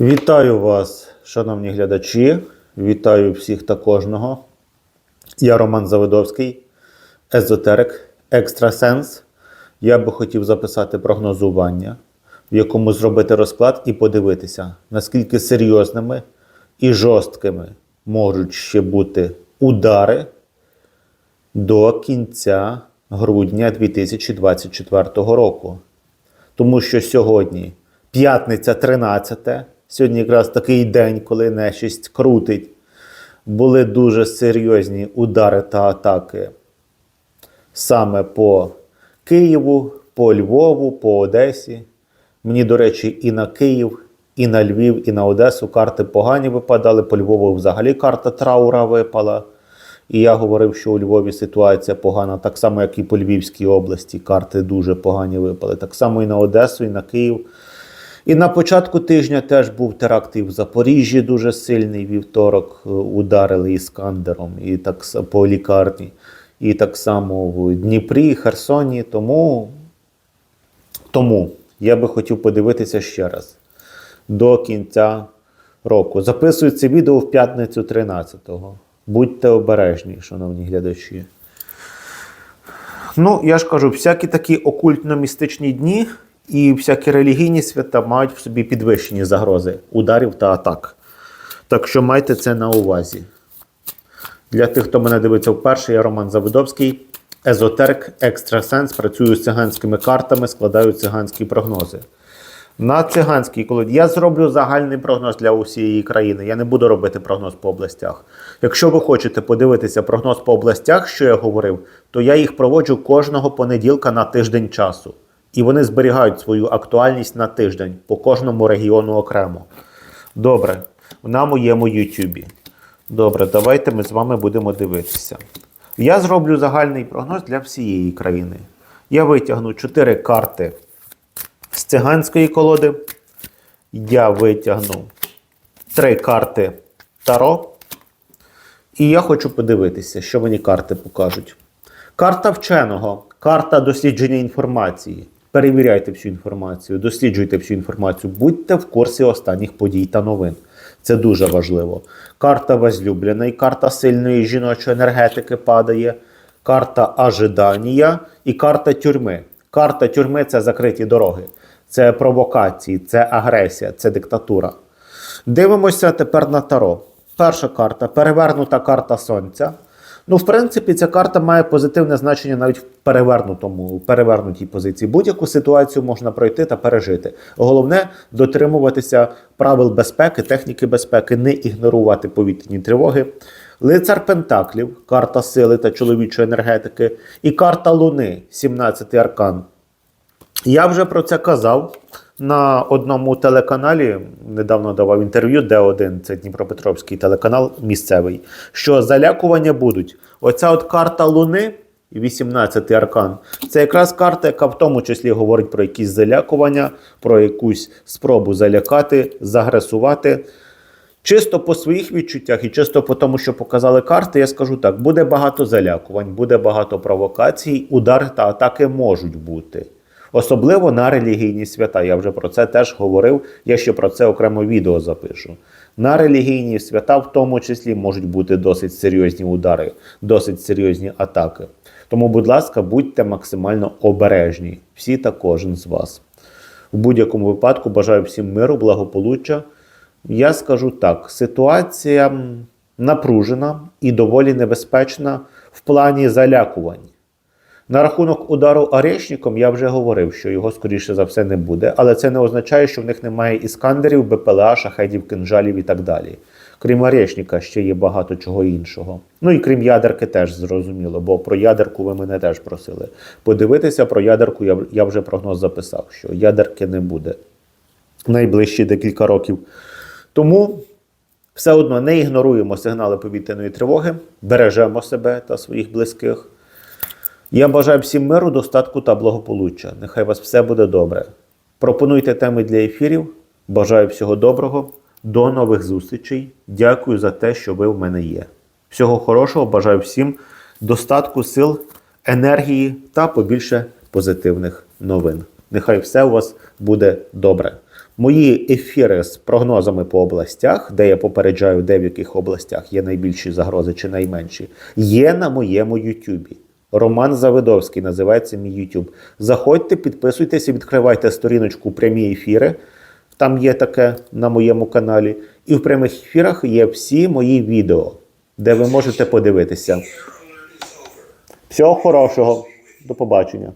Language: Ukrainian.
Вітаю вас, шановні глядачі. Вітаю всіх та кожного. Я Роман Заводовський, езотерик, екстрасенс. Я би хотів записати прогнозування, в якому зробити розклад і подивитися, наскільки серйозними і жорсткими можуть ще бути удари до кінця грудня 2024 року. Тому що сьогодні п'ятниця 13, сьогодні якраз такий день, коли нечисть крутить. Були дуже серйозні удари та атаки саме по Києву, по Львову, по Одесі. Мені, до речі, і на Київ, і на Львів, і на Одесу карти погані випадали. По Львову взагалі карта траура випала. І я говорив, що у Львові ситуація погана, так само, як і по Львівській області. Карти дуже погані випали. Так само і на Одесу, і на Київ. І на початку тижня теж був теракт і в Запоріжжі дуже сильний. Вівторок е, ударили іскандером, і так по лікарні, і так само в Дніпрі, Херсоні. Тому, тому я би хотів подивитися ще раз до кінця року. Записую відео в п'ятницю 13-го. Будьте обережні, шановні глядачі. Ну, я ж кажу, всякі такі окультно-містичні дні і всякі релігійні свята мають в собі підвищені загрози ударів та атак. Так що майте це на увазі. Для тих, хто мене дивиться вперше, я Роман Заводовський, езотерик, екстрасенс, працюю з циганськими картами, складаю циганські прогнози. На циганській колоді я зроблю загальний прогноз для усієї країни. Я не буду робити прогноз по областях. Якщо ви хочете подивитися прогноз по областях, що я говорив, то я їх проводжу кожного понеділка на тиждень часу. І вони зберігають свою актуальність на тиждень по кожному регіону окремо. Добре, на моєму Ютубі. Добре, давайте ми з вами будемо дивитися. Я зроблю загальний прогноз для всієї країни. Я витягну 4 карти з циганської колоди. Я витягну 3 карти Таро. І я хочу подивитися, що мені карти покажуть. Карта вченого, карта дослідження інформації. Перевіряйте всю інформацію, досліджуйте всю інформацію, будьте в курсі останніх подій та новин. Це дуже важливо. Карта возлюбленої, карта сильної жіночої енергетики падає, карта ожидання і карта тюрми. Карта тюрми це закриті дороги, це провокації, це агресія, це диктатура. Дивимося тепер на Таро. Перша карта перевернута карта Сонця. Ну, в принципі, ця карта має позитивне значення навіть в перевернутому, в перевернутій позиції. Будь-яку ситуацію можна пройти та пережити. Головне дотримуватися правил безпеки, техніки безпеки, не ігнорувати повітряні тривоги. Лицар Пентаклів, карта сили та чоловічої енергетики, і карта Луни, 17-й аркан. Я вже про це казав на одному телеканалі. Недавно давав інтерв'ю, Д1, це Дніпропетровський телеканал місцевий. Що залякування будуть. Оця от карта Луни, 18-й аркан, це якраз карта, яка в тому числі говорить про якісь залякування, про якусь спробу залякати, загресувати. Чисто по своїх відчуттях і чисто по тому, що показали карти, я скажу так: буде багато залякувань, буде багато провокацій, удари та атаки можуть бути. Особливо на релігійні свята. Я вже про це теж говорив. Я ще про це окремо відео запишу. На релігійні свята, в тому числі, можуть бути досить серйозні удари, досить серйозні атаки. Тому, будь ласка, будьте максимально обережні, всі та кожен з вас. В будь-якому випадку бажаю всім миру, благополуччя. Я скажу так: ситуація напружена і доволі небезпечна в плані залякувань. На рахунок удару орешником я вже говорив, що його скоріше за все не буде, але це не означає, що в них немає іскандерів, БПЛА, шахедів, кинжалів і так далі. Крім орешника, ще є багато чого іншого. Ну і крім ядерки, теж зрозуміло, бо про ядерку ви мене теж просили. Подивитися про ядерку я вже прогноз записав, що ядерки не буде найближчі декілька років. Тому все одно не ігноруємо сигнали повітряної тривоги, бережемо себе та своїх близьких. Я бажаю всім миру, достатку та благополуччя. Нехай вас все буде добре. Пропонуйте теми для ефірів. Бажаю всього доброго. До нових зустрічей. Дякую за те, що ви в мене є. Всього хорошого, бажаю всім достатку сил, енергії та побільше позитивних новин. Нехай все у вас буде добре. Мої ефіри з прогнозами по областях, де я попереджаю, де в яких областях є найбільші загрози чи найменші, є на моєму Ютубі. Роман Завидовський називається мій YouTube. Заходьте, підписуйтесь, відкривайте сторіночку прямі ефіри. Там є таке на моєму каналі. І в прямих ефірах є всі мої відео, де ви можете подивитися. Всього хорошого. До побачення.